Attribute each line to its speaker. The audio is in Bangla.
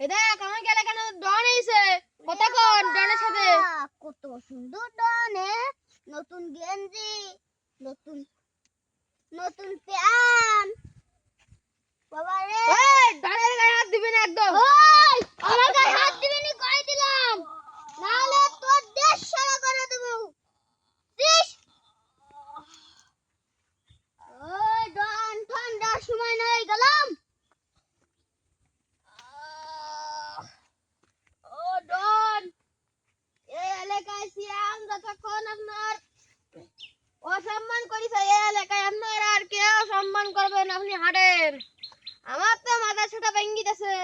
Speaker 1: দেখ আমার গেলে কেন ডন এসে কথা
Speaker 2: কত সুন্দর ডনে নতুন গেঞ্জি নতুন নতুন প্যান্ট
Speaker 1: যতক্ষণ আপনার অসম্মান করেছে এই এলাকায় আপনার আর কেউ সম্মান করবেন আপনি হাঁটেন। আমার তো মাথা সেটা ভেঙে গেছে।